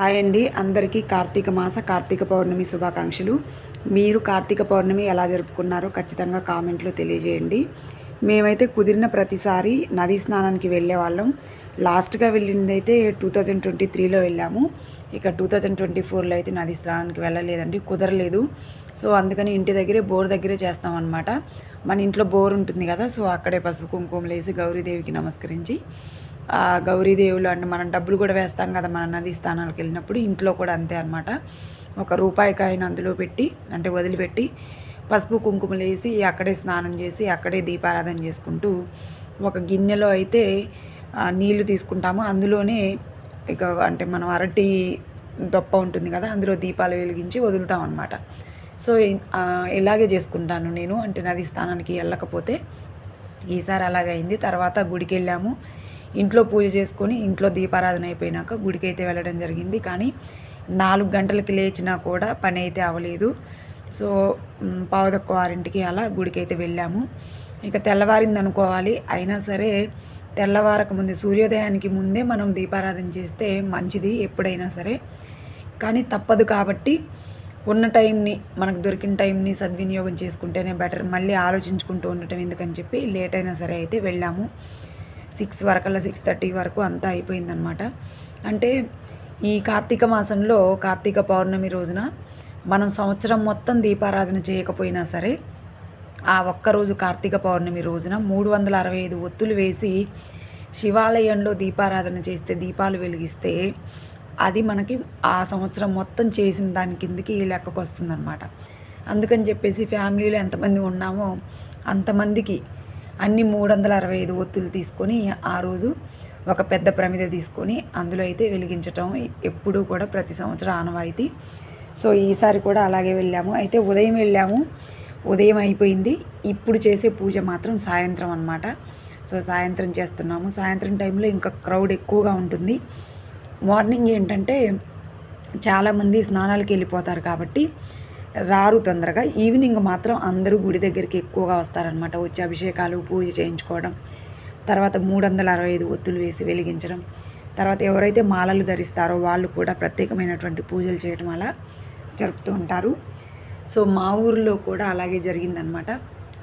Hi అండి. అందరికీ కార్తీక మాస కార్తీక పౌర్ణమి శుభాకాంక్షలు. మీరు కార్తీక పౌర్ణమి ఎలా జరుపుకున్నారో ఖచ్చితంగా కామెంట్లో తెలియజేయండి. మేమైతే కుదిరిన ప్రతిసారి నదీ స్నానానికి వెళ్ళే వాళ్ళం. లాస్ట్గా వెళ్ళింది అయితే టూ థౌజండ్ ట్వంటీ త్రీలో వెళ్ళాము. ఇక టూ థౌజండ్ ట్వంటీ ఫోర్లో అయితే నది స్నానానికి వెళ్ళలేదండి కుదరలేదు. సో అందుకని ఇంటి దగ్గరే బోర్ దగ్గరే చేస్తాం అనమాట మన ఇంట్లో బోర్ ఉంటుంది కదా సో అక్కడే పసుపు కుంకుమలు వేసి గౌరీదేవికి నమస్కరించి గౌరీదేవులు అంటే మనం డబ్బులు కూడా వేస్తాం కదా మన నదీ స్థానాలకు వెళ్ళినప్పుడు ఇంట్లో కూడా అంతే అనమాట ఒక రూపాయి కాయను అందులో పెట్టి అంటే వదిలిపెట్టి పసుపు కుంకుమలు వేసి అక్కడే స్నానం చేసి అక్కడే దీపారాధన చేసుకుంటూ ఒక గిన్నెలో అయితే నీళ్ళు తీసుకుంటాము. అందులోనే ఇక అంటే మనం అరటి దొప్ప ఉంటుంది కదా అందులో దీపాలు వెలిగించి వదులుతాం అనమాట సో ఇలాగే చేసుకుంటాను నేను. అంటే నది స్థానానికి వెళ్ళకపోతే ఈసారి అలాగైంది. తర్వాత గుడికి వెళ్ళాము ఇంట్లో పూజ చేసుకొని ఇంట్లో దీపారాధన అయిపోయినాక గుడికి అయితే వెళ్ళడం జరిగింది. కానీ నాలుగు గంటలకి లేచినా కూడా పని అయితే అవ్వలేదు. సో పావుదక్క వారింటికి అలా గుడికి అయితే వెళ్ళాము. ఇక తెల్లవారింది అనుకోవాలి. అయినా సరే తెల్లవారక ముందే సూర్యోదయానికి ముందే మనం దీపారాధన చేస్తే మంచిది ఎప్పుడైనా సరే. కానీ తప్పదు కాబట్టి ఉన్న టైంని మనకు దొరికిన టైంని సద్వినియోగం చేసుకుంటేనే బెటర్. మళ్ళీ ఆలోచించుకుంటూ ఉండటం ఎందుకని చెప్పి లేట్ అయినా సరే అయితే వెళ్ళాము. సిక్స్ వరకల్లా సిక్స్ థర్టీ వరకు అంతా అయిపోయిందనమాట అంటే ఈ కార్తీక మాసంలో కార్తీక పౌర్ణమి రోజున మనం సంవత్సరం మొత్తం దీపారాధన చేయకపోయినా సరే ఆ ఒక్కరోజు కార్తీక పౌర్ణమి రోజున మూడు వందల అరవై ఐదు ఒత్తులు వేసి శివాలయంలో దీపారాధన చేస్తే దీపాలు వెలిగిస్తే అది మనకి ఆ సంవత్సరం మొత్తం చేసిన దాని కిందకి లెక్కకు వస్తుందన్నమాట అందుకని చెప్పేసి ఫ్యామిలీలో ఎంతమంది ఉన్నామో అంతమందికి అన్ని మూడు వందల అరవై ఐదు ఒత్తులు తీసుకొని ఆ రోజు ఒక పెద్ద ప్రమిద తీసుకొని అందులో అయితే వెలిగించటం ఎప్పుడూ కూడా ప్రతి సంవత్సరం ఆనవాయితీ. సో ఈసారి కూడా అలాగే వెళ్ళాము. అయితే ఉదయం వెళ్ళాము. ఉదయం అయిపోయింది. ఇప్పుడు చేసే పూజ మాత్రం సాయంత్రం అన్నమాట. సో సాయంత్రం చేస్తున్నాము. సాయంత్రం టైంలో ఇంకా క్రౌడ్ ఎక్కువగా ఉంటుంది. మార్నింగ్ ఏంటంటే చాలామంది స్నానాలకు వెళ్ళిపోతారు కాబట్టి రారు తొందరగా. ఈవినింగ్ మాత్రం అందరూ గుడి దగ్గరికి ఎక్కువగా వస్తారనమాట వచ్చి అభిషేకాలు పూజ చేయించుకోవడం తర్వాత మూడు వందల అరవై ఐదు ఒత్తులు వేసి వెలిగించడం తర్వాత ఎవరైతే మాలలు ధరిస్తారో వాళ్ళు కూడా ప్రత్యేకమైనటువంటి పూజలు చేయడం అలా జరుపుతూ ఉంటారు. సో మా ఊరిలో కూడా అలాగే జరిగిందనమాట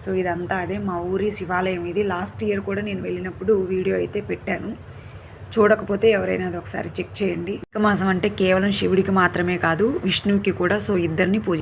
సో ఇదంతా అదే మా ఊరి శివాలయం ఇది. లాస్ట్ ఇయర్ కూడా నేను వెళ్ళినప్పుడు వీడియో అయితే పెట్టాను. చూడకపోతే ఎవరైనా అది ఒకసారి చెక్ చేయండి. ఇక మాసం అంటే కేవలం శివుడికి మాత్రమే కాదు విష్ణువుకి కూడా. సో ఇద్దరిని పూజ